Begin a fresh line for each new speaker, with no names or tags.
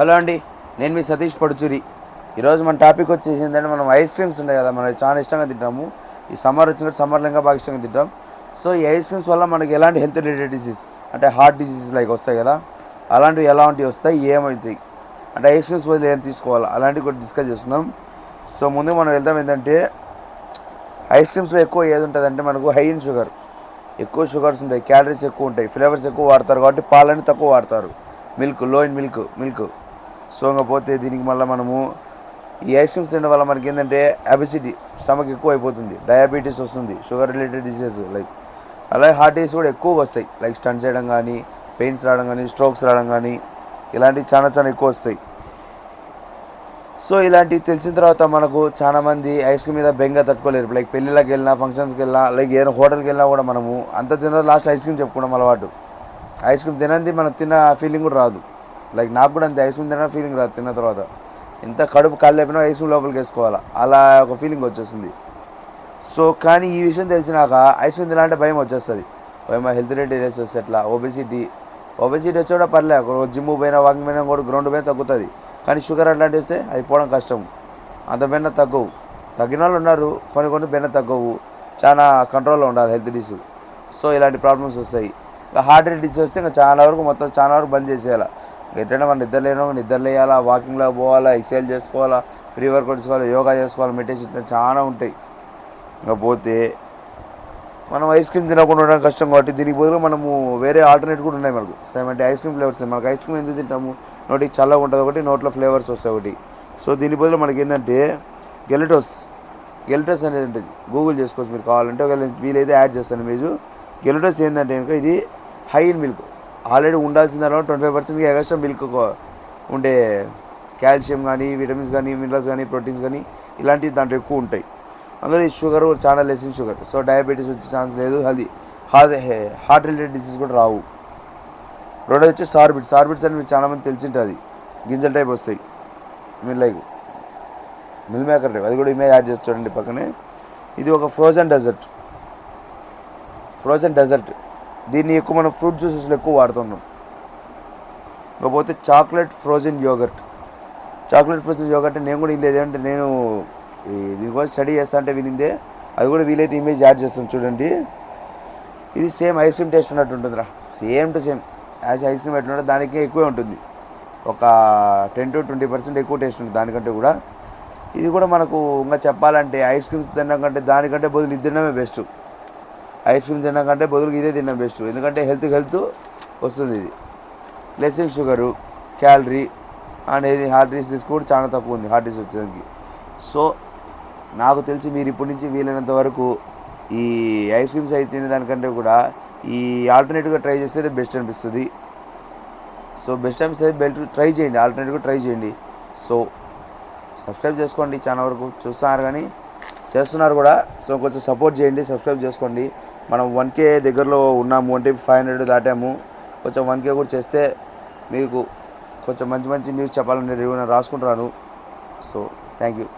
Hello అండి నేను మీ సతీష్ పడుచూరి. ఈరోజు మన టాపిక్ వచ్చేసి ఏంటంటే మనం ఐస్ క్రీమ్స్ ఉంటాయి కదా మనం చాలా ఇష్టంగా తింటాము. ఈ సమ్మర్ వచ్చినట్టు సమ్మర్లో ఇంకా బాగా ఇష్టంగా తింటాం. సో ఈ ఐస్ క్రీమ్స్ వల్ల మనకి ఎలాంటి హెల్త్ రిలేటెడ్ డిసీజ్ అంటే హార్ట్ డిసీజెస్ లైక్ వస్తాయి కదా అలాంటివి ఎలాంటివి వస్తాయి ఏమవుతాయి అంటే ఐస్ క్రీమ్స్ బదులు ఏం తీసుకోవాలి అలాంటివి కూడా డిస్కస్ చేస్తున్నాం. సో ముందు మనం వెళ్దాం ఏంటంటే ఐస్ క్రీమ్స్లో ఎక్కువ ఏది ఉంటుందంటే మనకు హై ఇన్ షుగర్. ఎక్కువ షుగర్స్ ఉంటాయి క్యాలరీస్ ఎక్కువ ఉంటాయి ఫ్లేవర్స్ ఎక్కువ వాడతారు కాబట్టి పాలని తక్కువ వాడతారు. మిల్క్లో ఇన్ మిల్క్ మిల్క్ సో పోతే దీనికి మళ్ళీ మనము ఈ ఐస్ క్రీమ్స్ తినడం వల్ల మనకి ఏంటంటే అబిసిటీ స్టమక్ ఎక్కువ అయిపోతుంది డయాబెటీస్ వస్తుంది షుగర్ రిలేటెడ్ డిసీజెస్ లైక్ అలాగే హార్ట్ డిసీజ్ కూడా ఎక్కువ వస్తాయి. లైక్ స్టన్స్ చేయడం కానీ పెయిన్స్ రావడం కానీ స్ట్రోక్స్ రావడం కానీ ఇలాంటివి చాలా చాలా ఎక్కువ వస్తాయి. సో ఇలాంటివి తెలిసిన తర్వాత మనకు చాలా మంది ఐస్ క్రీమ్ మీద బెంగ తట్టుకోలేరు. లైక్ పెళ్ళిళ్ళకి వెళ్ళినా ఫంక్షన్స్కి వెళ్ళినా లైక్ ఏదైనా హోటల్కి వెళ్ళినా కూడా మనము అంత తిన్న లాస్ట్ ఐస్ క్రీమ్ చెప్పుకోవడం అలవాటు. ఐస్ క్రీమ్ తినంది మనకు తిన్న ఫీలింగ్ కూడా రాదు. లైక్ నాకు కూడా అంత ఐస్ క్రీమ్ ఫీలింగ్ రాదు తిన్న తర్వాత. ఎంత కడుపు కాళ్ళు అయిపోయినా ఐస్ లోపలికి వేసుకోవాలా? అలా ఒక ఫీలింగ్ వచ్చేస్తుంది సో కానీ ఈ విషయం తెలిసినాక ఐస్ క్రీమ్ తినాలంటే భయం వచ్చేస్తుంది. మా హెల్త్ రిలేటెడ్ వస్తే ఎట్లా? ఒబెసిటీ ఒబెసిటీ వచ్చి కూడా పర్లే జిమ్ పోయినా వాకింగ్ పోయినా కూడా గ్రౌండ్ పోయినా తగ్గుతుంది. కానీ షుగర్ అట్లాంటివి వస్తే అది పోవడం కష్టం. అంత బెన్న తగ్గవు. తగ్గిన వాళ్ళు ఉన్నారు కొన్ని కొన్ని బెన్న తగ్గవు. చాలా కంట్రోల్లో ఉండాలి హెల్త్ డిసీజ్ సో ఇలాంటి ప్రాబ్లమ్స్ వస్తాయి. ఇంకా హార్ట్ డిసీజ్ వస్తే ఇంకా చాలా వరకు మొత్తం చాలా వరకు బంద్ చేసేయాలి? ఎట్లయినా మనం నిద్ర లేనో నిద్ర లేయాలా వాకింగ్లో పోవాలా ఎక్సర్సైజ్ చేసుకోవాలా ప్రీ వర్కౌట్ చేసుకోవాలి యోగా చేసుకోవాలి మెడిటేషన్ చాలా ఉంటాయి. ఇంకా పోతే మనం ఐస్ క్రీమ్ తినకుండా ఉండడం కష్టం కాబట్టి దీనికి బదులు మనము వేరే ఆల్టర్నేట్ కూడా ఉన్నాయి మనకు. సేమ్ అంటే ఐస్ క్రీమ్ ఫ్లేవర్స్ మనకు ఐస్ క్రీమ్ ఎందుకు తింటాము? నోటికి చల్లగా ఉంటుంది ఒకటి నోట్లో ఫ్లేవర్స్ వస్తాయి ఒకటి. సో దీని బదులు మనకి ఏంటంటే గెలటోస్. గెలటోస్ అనేది ఉంటుంది గూగుల్ చేసుకోవచ్చు మీరు కావాలంటే ఒకవేళ వీలైతే యాడ్ చేస్తాను మీరు గెలటోస్ ఏంటంటే కనుక ఇది హై ఇన్ మిల్క్ ఆల్రెడీ ఉండాల్సిన తర్వాత ట్వంటీ ఫైవ్ పర్సెంట్కి ఎక్స్ట్రా మిల్క్ ఉండే కాల్షియం కానీ విటమిన్స్ కానీ మినరల్స్ కానీ ప్రోటీన్స్ కానీ ఇలాంటివి దాంట్లో ఎక్కువ ఉంటాయి. అందులో ఈ షుగర్ చాలా less in sugar so diabetes వచ్చే ఛాన్స్ లేదు. అది హార్ట్ హార్ట్ రిలేటెడ్ డిసీజ్ కూడా రావు. రెండోది వచ్చి సార్బిట్స్. సార్బిట్స్ అని మీకు చాలా మంది తెలిసింటుంది గింజల టైప్ వస్తాయి. మీరు లైక్ మిల్ మేకర్ టైప్ అది కూడా ఇమేజ్ యాడ్ చేసి చూడండి పక్కనే. ఇది ఒక ఫ్రోజన్ డెజర్ట్ ఫ్రోజన్ డెజర్ట్ దీన్ని ఎక్కువ మనం ఫ్రూట్ జ్యూసెస్లో ఎక్కువ వాడుతున్నాం ఇకపోతే chocolate frozen yoghurt. Chocolate frozen yoghurt నేను కూడా వీళ్ళు అంటే నేను దీని దీనికోసం స్టడీ చేస్తా అంటే వినిందే. అది కూడా వీలైతే ఇమేజ్ యాడ్ చేస్తాం చూడండి. ఇది సేమ్ ఐస్ క్రీమ్ టేస్ట్ ఉన్నట్టు ఉంటుందిరా. Same to same. As ice cream ఎట్లా ఉంటుంది దానికి ఎక్కువే ఉంటుంది. ఒక టెన్ టు ట్వంటీ పర్సెంట్ ఎక్కువ టేస్ట్ ఉంటుంది దానికంటే కూడా. ఇది కూడా మనకు ఇంకా చెప్పాలంటే ఐస్ క్రీమ్స్ తినడం కంటే దానికంటే బదులు ఇది తినడమే బెస్ట్. ఐస్ క్రీమ్ తినకంటే కంటే బదులు ఇదే తినడం బెస్ట్. ఎందుకంటే హెల్త్ హెల్త్ వస్తుంది ఇది. లెస్ ఇన్ షుగరు క్యాలరీ అనేది హార్ట్ డిసీజ్ కూడా చాలా తక్కువ ఉంది హార్ట్ డిసీజ్ వచ్చేదానికి. సో నాకు తెలిసి మీరు ఇప్పటి నుంచి వీలైనంత వరకు ఈ ఐస్ క్రీమ్స్ అయితే దానికంటే కూడా ఈ ఆల్టర్నేటివ్గా ట్రై చేస్తే బెస్ట్ అనిపిస్తుంది. సో బెస్ట్ అనిపిస్తే బెల్ట్ ట్రై చేయండి ఆల్టర్నేటివ్గా ట్రై చేయండి. సో సబ్స్క్రైబ్ చేసుకోండి చాలా వరకు చూస్తున్నారు కానీ చేస్తున్నారు కూడా. సో కొంచెం సపోర్ట్ చేయండి సబ్స్క్రైబ్ చేసుకోండి. మనం వన్ కే దగ్గరలో ఉన్నాము అంటే ఫైవ్ హండ్రెడ్ దాటాము. కొంచెం వన్ కే కూడా చేస్తే మీకు కొంచెం మంచి మంచి న్యూస్ చెప్పాలని నేను రాసుకుంటున్నాను. So thank you